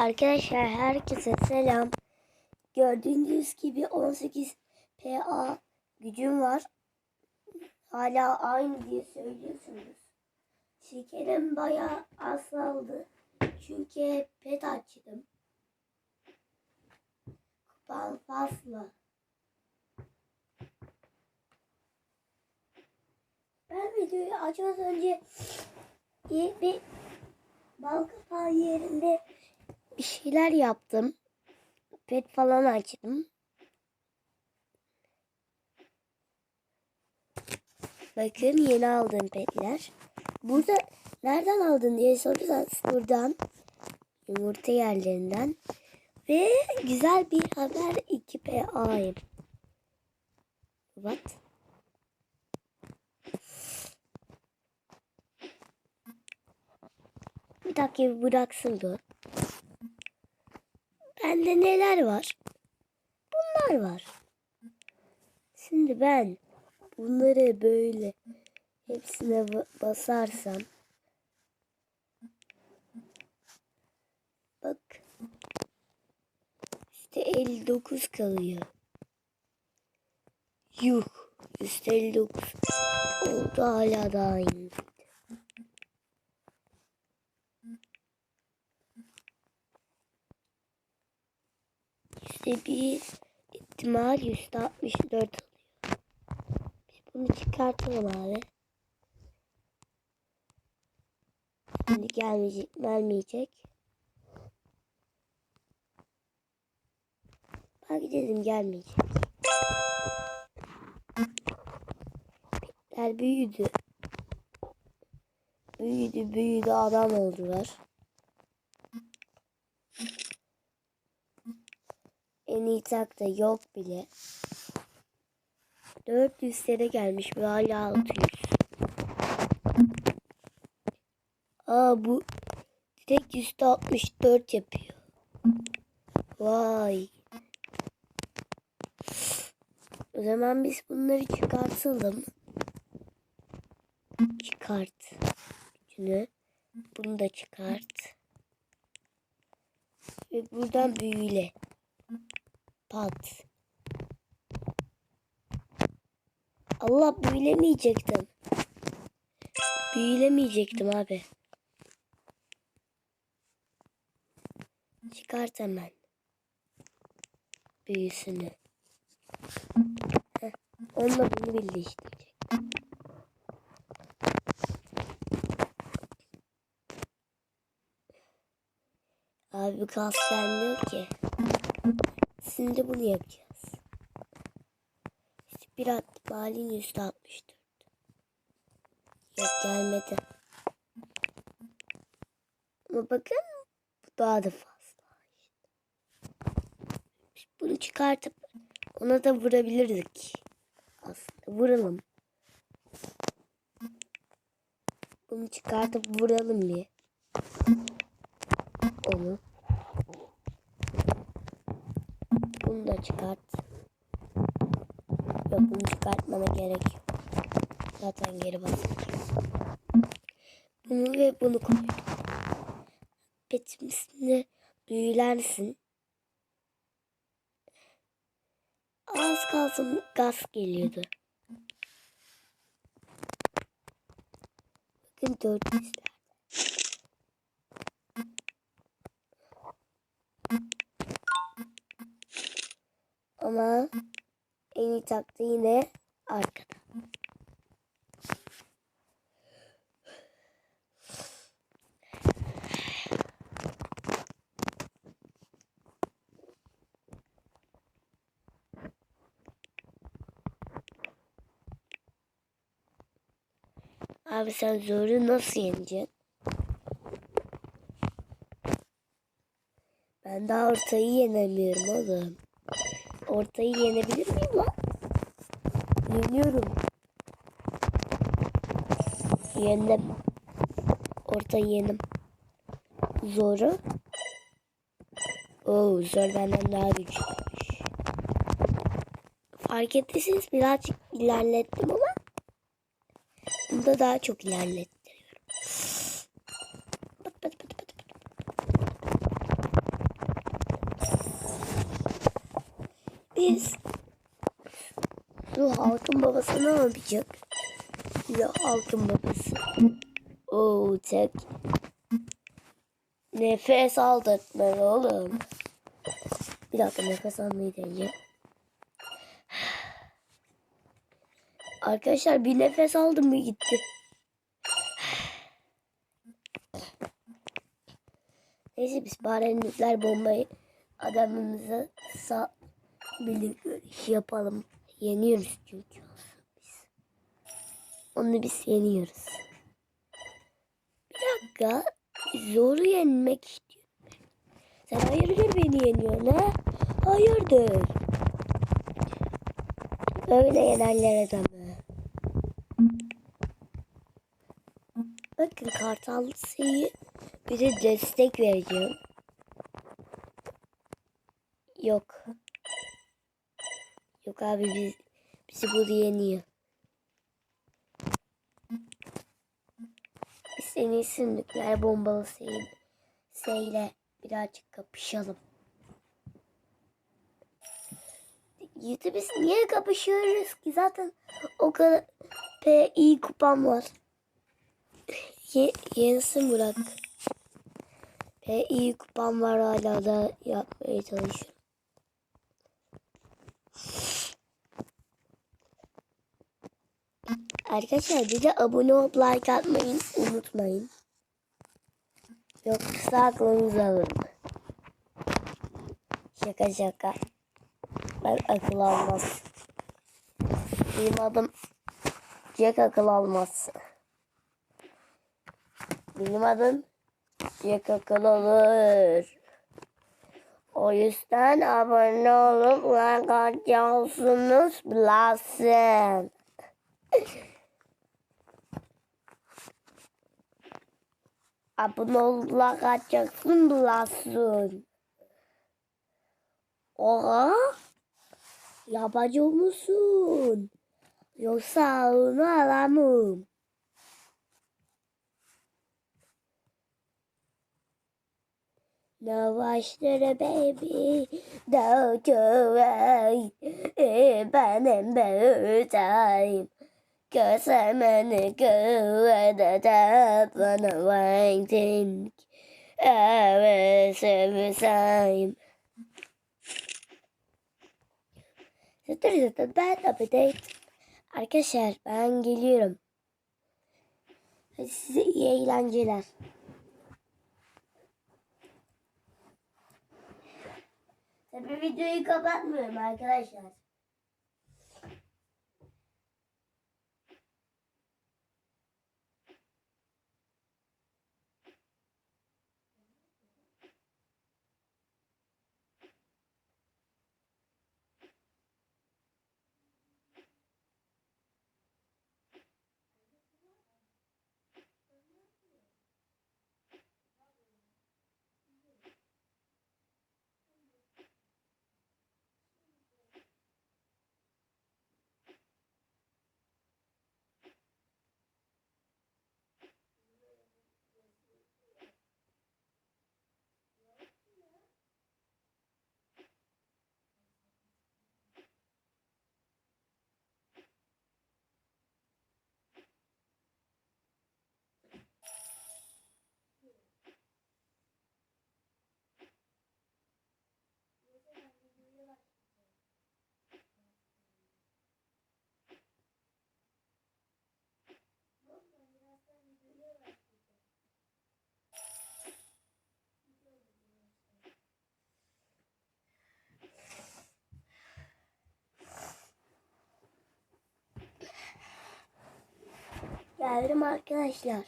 Arkadaşlar herkese selam. Gördüğünüz gibi 18 PA gücüm var. Hala aynı diye söylüyorsunuz. Şekerim bayağı azaldı. Çünkü pet açtım. Kupam fazla. Ben videoyu açmadan önce bir bal kapağı yerinde bir şeyler yaptım. Pet falan açtım. Bakın yeni aldığım petler. Burada nereden aldın diye sorarsanız buradan yumurta yerlerinden ve güzel bir haber 2P alayım. What? Bir dakika bıraksın dur. Bende neler var? Bunlar var. Şimdi ben bunları böyle hepsine ba- basarsam bak işte 59 kalıyor. Yuh. Üste 59 oldu hala daha iyi. İşte bir ihtimal yüzde 64 oluyor. Biz bunu çıkartalım abi. Şimdi gelmeyecek, gelmeyecek. Bak dedim gelmeyecek. Bitler büyüdü. Büyüdü büyüdü adam oldular. En iyi tak da yok bile. 400 lira gelmiş ve hala 600. Aa bu direkt yüzde 64 yapıyor. Vay. O zaman biz bunları çıkartalım. Çıkart. Şunu. Bunu da çıkart. Ve buradan büyüle. Pat. Allah büyülemeyecektim. Büyülemeyecektim abi. Çıkart hemen. Büyüsünü. Heh, onunla bunu birleştirecek. Abi kas gelmiyor ki. Şimdi bunu yapacağız. Bir at malin yüzde altmış. Yok gelmedi. Ama bakın bu daha da fazla. Biz Bunu çıkartıp ona da vurabilirdik. Aslında vuralım. Bunu çıkartıp vuralım bir. Onu. Bunu çıkart. Yok bunu çıkartmana gerek yok. Zaten geri basacağız. Bunu ve bunu koydum. Petimizde büyülensin. Az kalsın gaz geliyordu. Bakın 400 Ama en iyi taktı yine arkada. Abi sen zoru nasıl yeneceksin? Ben daha ortayı yenemiyorum oğlum. Ortayı yenebilir miyim lan? Yeniyorum. Yendim. Ortayı yenim. Zoru. Oo, zor benden daha güçlüymüş. Fark ettiyseniz birazcık ilerlettim ama bunda daha çok ilerlettiriyorum. Pat pat pat pat pat. biz bu halkın babası ne yapacak? Ya halkın babası. Oo tek. Nefes aldırtma oğlum. Bir dakika nefes almayı deneyeceğim. Arkadaşlar bir nefes aldım mı gitti. Neyse biz bari nükleer bombayı adamımıza sağ birlikte şey yapalım. Yeniyoruz çünkü. Onu biz yeniyoruz. Bir dakika. Zoru yenmek istiyorum. Sen hayırdır beni yeniyorsun ha? Hayırdır. Öyle yenerler adamı. Bakın kartal şeyi bir de destek vereceğim. Yok. Yok abi biz, bizi burada yeniyor. En iyisi nükleer bombalı şeyle birazcık kapışalım. Biz niye kapışıyoruz ki? Zaten o kadar iyi kupam var. Ye, yensin Burak. P iyi kupam var hala da yapmaya çalışıyorum. Arkadaşlar bir abone olup like atmayı unutmayın. Yoksa aklınızı alırım. Şaka şaka. Ben akıl almaz. Benim adım Jack akıl almaz. Benim adım Jack akıl alır. O yüzden abone olup like atacaksınız lazım. Abone atacaksın lazım. Oha. Yabancı musun? Yoksa onu alamam. No başları baby Don't you worry Benim Gözümünü güvede de bana waiting Evet sevsem Zıtır zıtır ben update. Arkadaşlar ben geliyorum. Hadi size iyi eğlenceler. Tabii videoyu kapatmıyorum arkadaşlar. Geldim arkadaşlar.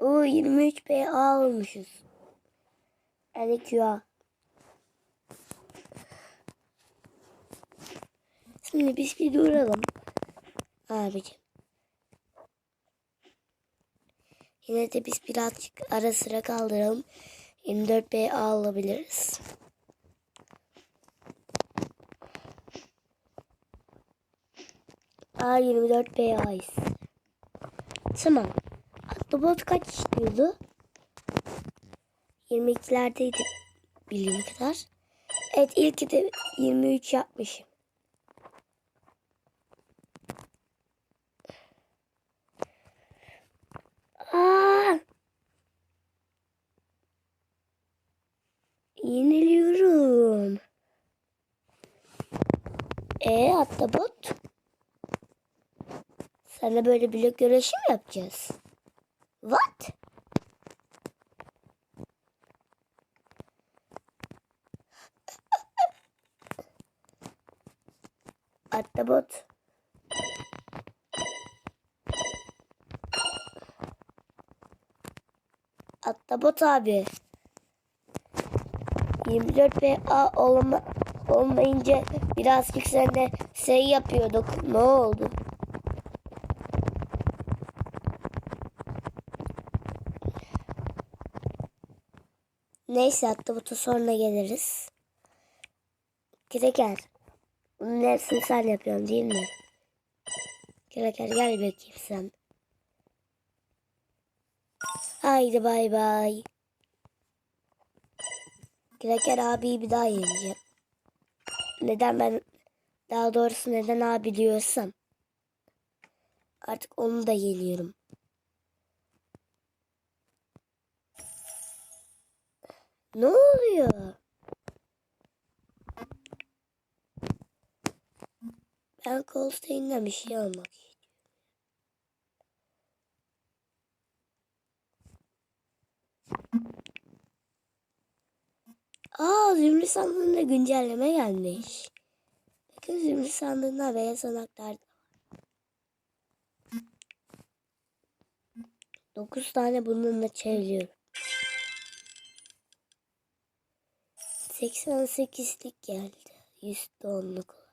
O 23 PA olmuşuz. Yani QA. Şimdi biz bir duralım. Abicim. Yine de biz birazcık ara sıra kaldıralım. 24 PA alabiliriz. Aa 24 PA'yız. Tamam. Atlobot kaç istiyordu? 22'lerdeydi bildiğim kadar. Evet ilk de 23 yapmışım. Aa! Yeniliyorum. E hatta bot. Sana böyle blok güreşi mi yapacağız? What? Atabot. Atabot abi. 24 PA olma, olmayınca birazcık sende şey yapıyorduk. Ne oldu? Neyse Atabot'a sonra geliriz. Kraker. Bunun hepsini sen yapıyorsun değil mi? Kraker gel bakayım sen. Haydi bay bay. Kraker abiyi bir daha yeneceğim. Neden ben daha doğrusu neden abi diyorsam. Artık onu da yeniyorum. Ne oluyor? Ben Colstein'den bir şey almak istiyorum. Aa zümrüt sandığında güncelleme gelmiş. Bakın zümrüt sandığında beyaz anahtar da var. 9 tane bununla çeviriyorum. 88'lik geldi. %10'luk olan.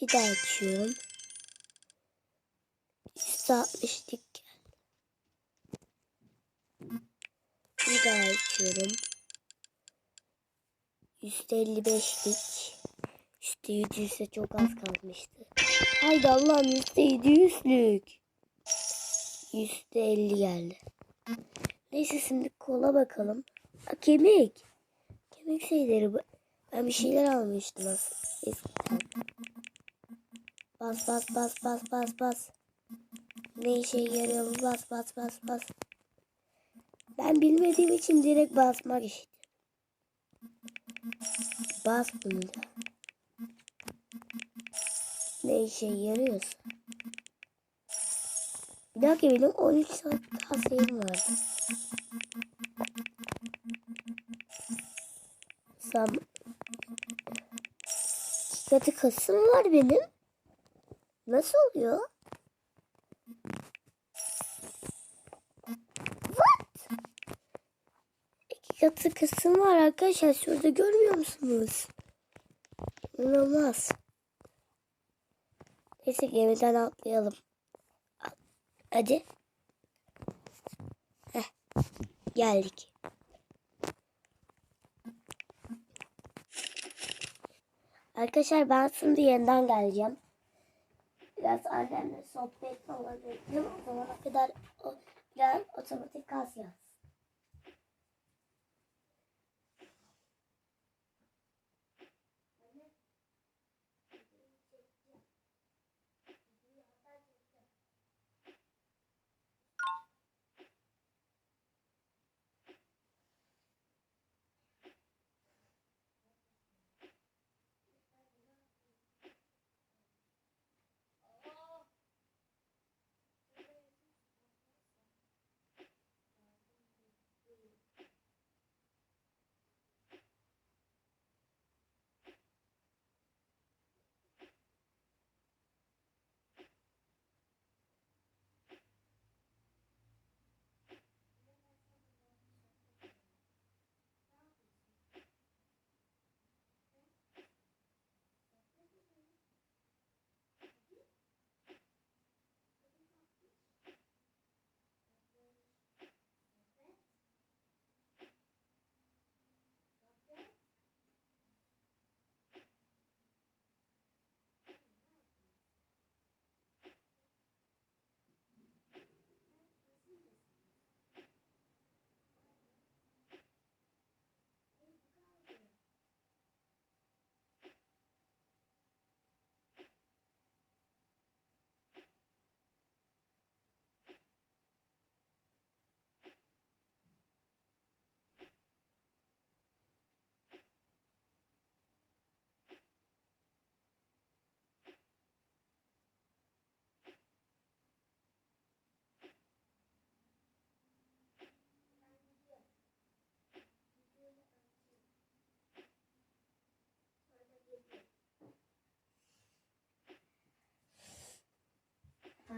Bir daha açıyorum. %60'lik geldi. Bir daha açıyorum. %55'lik. %100 ise çok az kalmıştı. Haydi Allah'ım %700'lük. %50 geldi. Neyse şimdi kola bakalım. Ha, kemik. Kemik şeyleri. Ben bir şeyler almıştım eskiden. Bas bas bas bas bas bas. Ne işe yarıyor bu bas bas bas bas. Ben bilmediğim için direkt basmak istiyorum. Bas bunu da. Ne işe yarıyorsa. Bir dakika benim 13 saat daha vardı. Sam İki katı kasım var benim. Nasıl oluyor? What? İki katı kısım var arkadaşlar. Şurada görmüyor musunuz? İnanılmaz. Neyse gemiden atlayalım. Hadi. Heh. Geldik. Arkadaşlar ben şimdi yeniden geleceğim. Biraz annemle sohbet falan edeceğim. O zamana kadar o, biraz otomatik gaz yaz.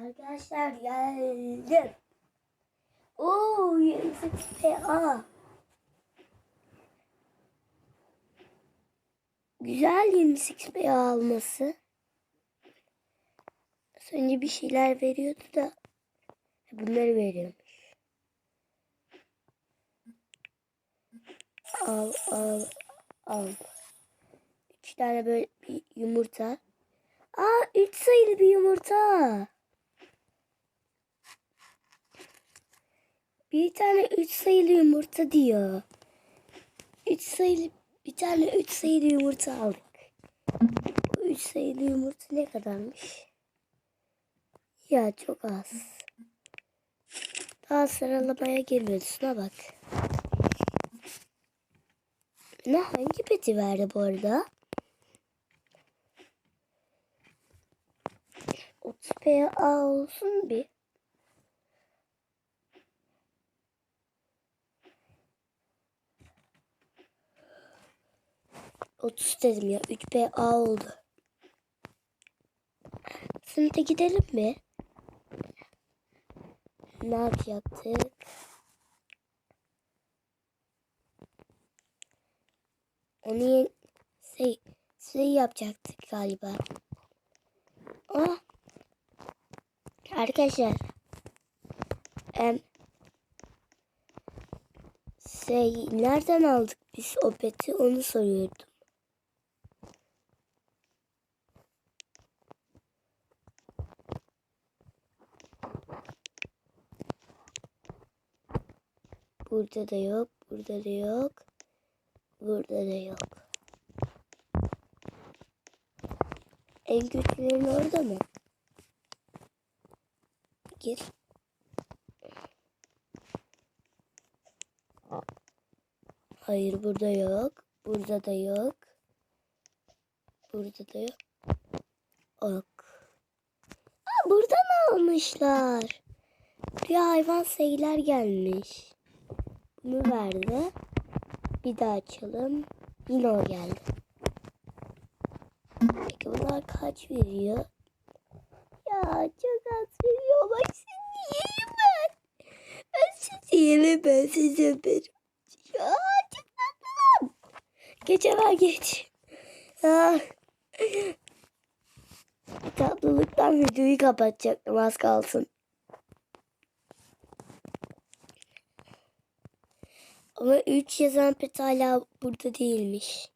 Arkadaşlar geldim. Oo 28 PA. Güzel 28 PA alması. Az önce bir şeyler veriyordu da bunları veriyormuş. Al al al. Üç tane böyle bir yumurta. Aa üç sayılı bir yumurta. Bir tane üç sayılı yumurta diyor. Üç sayılı bir tane üç sayılı yumurta aldık. Bu üç sayılı yumurta ne kadarmış? Ya çok az. Daha sıralamaya girmedi. Şuna bak. Ne hangi peti verdi bu arada? 30 PA olsun bir. Otuz dedim ya. 3 PA oldu. Sınıfta gidelim mi? Ne yapacaktık? Onu şey, şey yapacaktık galiba. Ah. Arkadaşlar. Em, şey nereden aldık biz o peti onu soruyordum. Burada da yok, burada da yok. Burada da yok. En güçlülerin orada mı? Gir. Hayır burada yok. Burada da yok. Burada da yok. Ok. Aa, buradan almışlar. Bir hayvan sayılar gelmiş. Bunu verdi. Bir daha açalım. Yine o geldi. Peki bunlar kaç veriyor? Ya çok az veriyor. Bak seni yiyeyim ben. Ben sizi yemem. Ben sizi öperim. Ya çok tatlı. Geç hemen geç. Ah. Tatlılıktan videoyu kapatacaktım az kalsın. Ama 3 yazan pet hala burada değilmiş.